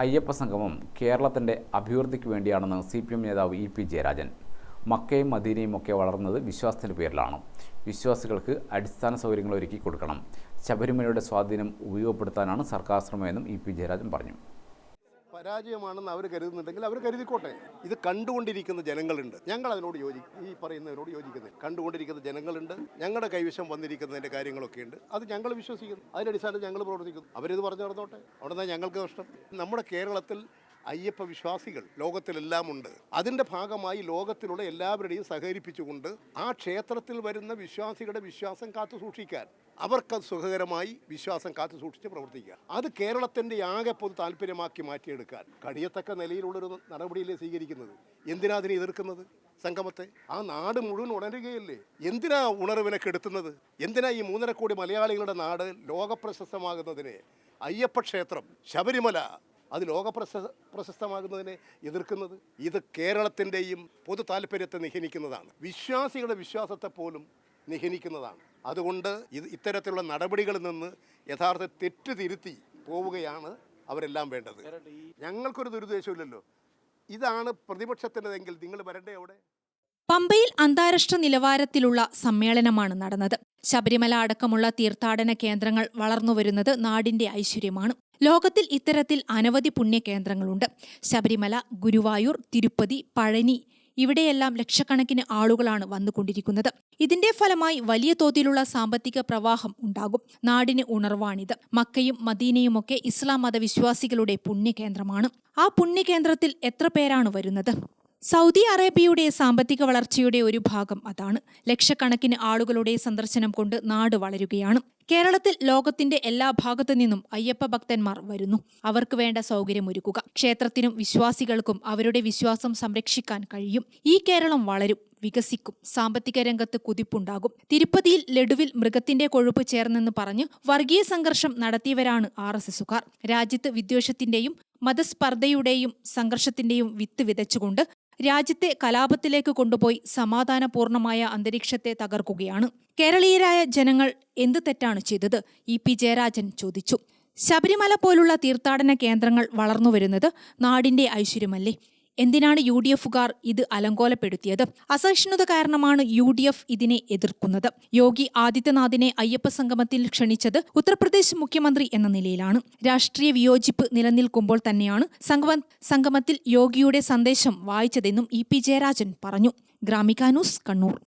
അയ്യപ്പ സംഗമം കേരളത്തിന്റെ അഭിവൃദ്ധിക്ക് വേണ്ടിയാണെന്ന് സി പി എം നേതാവ് ഇ പി ജയരാജൻ. മക്കയും മദീനയും ഒക്കെ വളർന്നത് വിശ്വാസത്തിന്റെ പേരിലാണ്. വിശ്വാസികൾക്ക് അടിസ്ഥാന സൗകര്യങ്ങൾ ഒരുക്കി കൊടുക്കണം. ശബരിമലയുടെ സ്വാധീനം ഉപയോഗപ്പെടുത്താനാണ് സർക്കാർ ശ്രമമെന്നും ഇ പി ജയരാജൻ പറഞ്ഞു. പരാജയമാണെന്ന് അവർ കരുതുന്നുണ്ടെങ്കിൽ അവർ കരുതിക്കോട്ടെ. ഇത് കണ്ടുകൊണ്ടിരിക്കുന്ന ജനങ്ങളുണ്ട്. ഞങ്ങൾ അതിനോട് യോജി ഈ പറയുന്നതിനോട് യോജിക്കുന്നില്ല. കണ്ടുകൊണ്ടിരിക്കുന്ന ജനങ്ങളുണ്ട്. ഞങ്ങളുടെ കൈവശം വന്നിരിക്കുന്നതിന്റെ കാര്യങ്ങളൊക്കെ ഉണ്ട് അത് ഞങ്ങൾ വിശ്വസിക്കുന്നു. അതിന്റെ അടിസ്ഥാനത്തിൽ ഞങ്ങൾ പ്രവർത്തിക്കുന്നു. അവരിത് പറഞ്ഞു നടന്നോട്ടെ. അവിടെ നിന്ന് ഞങ്ങൾക്ക് നഷ്ടം. നമ്മുടെ കേരളത്തിൽ അയ്യപ്പ വിശ്വാസികൾ ലോകത്തിലെല്ലാം ഉണ്ട് അതിന്റെ ഭാഗമായി ലോകത്തിലുള്ള എല്ലാവരുടെയും സഹകരിപ്പിച്ചുകൊണ്ട് ആ ക്ഷേത്രത്തിൽ വരുന്ന വിശ്വാസികളുടെ വിശ്വാസം കാത്തു സൂക്ഷിക്കാൻ അവർക്ക് സുഖകരമായി വിശ്വാസം കാത്തു സൂക്ഷിച്ച് പ്രവർത്തിക്കുക. അത് കേരളത്തിന്റെ ആകെ പൊതു താല്പര്യമാക്കി മാറ്റിയെടുക്കാൻ കഴിയത്തക്ക നിലയിലുള്ളൊരു നടപടിയിലേ സ്വീകരിക്കുന്നത്? എന്തിനാ അതിനെ എതിർക്കുന്നത്? സംഗമത്തെ? ആ നാട് മുഴുവൻ ഉണരുകയല്ലേ? എന്തിനാ ഉണർവിനെ കെടുത്തുന്നത് എന്തിനാ ഈ മൂന്നര കോടി മലയാളികളുടെ നാട് ലോകപ്രശസ്തമാകുന്നതിന് അയ്യപ്പ ക്ഷേത്രം ശബരിമല അത് ലോക പ്രശ പ്രശസ്തമാകുന്നതിനെ എതിർക്കുന്നത് ഇത് കേരളത്തിന്റെയും പൊതു താല്പര്യത്തെ നിഹനിക്കുന്നതാണ്. വിശ്വാസികളുടെ വിശ്വാസത്തെ പോലും നിഹനിക്കുന്നതാണ്. അതുകൊണ്ട് ഇത് ഇത്തരത്തിലുള്ള നടപടികളിൽ നിന്ന് യഥാർത്ഥ തെറ്റ് തിരുത്തി പോവുകയാണ് അവരെല്ലാം വേണ്ടത്. ഞങ്ങൾക്കൊരു ദുരുദ്ദേശമില്ലല്ലോ ഇതാണ് പ്രതിപക്ഷത്തിന്റെതെങ്കിൽ നിങ്ങൾ വരണ്ടേ അവിടെ? പമ്പയിൽ അന്താരാഷ്ട്ര നിലവാരത്തിലുള്ള സമ്മേളനമാണ് നടന്നത്. ശബരിമല അടക്കമുള്ള തീർത്ഥാടന കേന്ദ്രങ്ങൾ വളർന്നുവരുന്നത് നാടിന്റെ ഐശ്വര്യമാണ്. ലോകത്തിൽ ഇത്തരത്തിൽ അനവധി പുണ്യകേന്ദ്രങ്ങളുണ്ട്. ശബരിമല ഗുരുവായൂർ തിരുപ്പതി പഴനി ഇവിടെയെല്ലാം ലക്ഷക്കണക്കിന് ആളുകളാണ് വന്നുകൊണ്ടിരിക്കുന്നത്. ഇതിന്റെ ഫലമായി വലിയ തോതിലുള്ള സാമ്പത്തിക പ്രവാഹം ഉണ്ടാകും. നാടിന് ഉണർവാണിത്. മക്കയും മദീനയുമൊക്കെ ഇസ്ലാം മതവിശ്വാസികളുടെ പുണ്യകേന്ദ്രമാണ്. ആ പുണ്യകേന്ദ്രത്തിൽ എത്ര പേരാണ് വരുന്നത്? സൗദി അറേബ്യയുടെ സാമ്പത്തിക വളർച്ചയുടെ ഒരു ഭാഗം അതാണ്. ലക്ഷക്കണക്കിന് ആളുകളുടെ സന്ദർശനം കൊണ്ട് നാട് വളരുകയാണ്. കേരളത്തിൽ ലോകത്തിന്റെ എല്ലാ ഭാഗത്തു നിന്നും അയ്യപ്പ ഭക്തന്മാർ വരുന്നു. അവർക്ക് വേണ്ട സൗകര്യമൊരുക്കുക ക്ഷേത്രത്തിനും വിശ്വാസികൾക്കും അവരുടെ വിശ്വാസം സംരക്ഷിക്കാൻ കഴിയും. ഈ കേരളം വളരും വികസിക്കും സാമ്പത്തിക രംഗത്ത് കുതിപ്പുണ്ടാകും. തിരുപ്പതിയിൽ ലഡുവിൽ മൃഗത്തിന്റെ കൊഴുപ്പ് ചേർന്നെന്ന് പറഞ്ഞ് വർഗീയ സംഘർഷം നടത്തിയവരാണ് ആർ എസ് എസുകാർ രാജ്യത്ത് വിദ്വേഷത്തിന്റെയും മതസ്പർദ്ധയുടെയും സംഘർഷത്തിന്റെയും വിത്ത് വിതച്ചുകൊണ്ട് രാജ്യത്തെ കലാപത്തിലേക്ക് കൊണ്ടുപോയി സമാധാനപൂർണമായ അന്തരീക്ഷത്തെ തകർക്കുകയാണ്. കേരളീയരായ ജനങ്ങൾ എന്ത് തെറ്റാണ് ചെയ്തത്? ഇ പി ജയരാജൻ ചോദിച്ചു. ശബരിമല പോലുള്ള തീർത്ഥാടന കേന്ദ്രങ്ങൾ വളർന്നു വരുന്നത് നാടിന്റെ ഐശ്വര്യമല്ലേ? എന്തിനാണ് യു ഡി എഫുകാർ ഇത് അലങ്കോലപ്പെടുത്തിയത്? അസഹിഷ്ണുത കാരണമാണ് യു ഡി എഫ് ഇതിനെ എതിർക്കുന്നത്. യോഗി ആദിത്യനാഥിനെ അയ്യപ്പ സംഗമത്തിൽ ക്ഷണിച്ചത് ഉത്തർപ്രദേശ് മുഖ്യമന്ത്രി എന്ന നിലയിലാണ്. രാഷ്ട്രീയ വിയോജിപ്പ് നിലനിൽക്കുമ്പോൾ തന്നെയാണ് സംഗമ സംഗമത്തിൽ യോഗിയുടെ സന്ദേശം വായിച്ചതെന്നും ഇ പി ജയരാജൻ പറഞ്ഞു. ഗ്രാമിക ന്യൂസ് കണ്ണൂർ.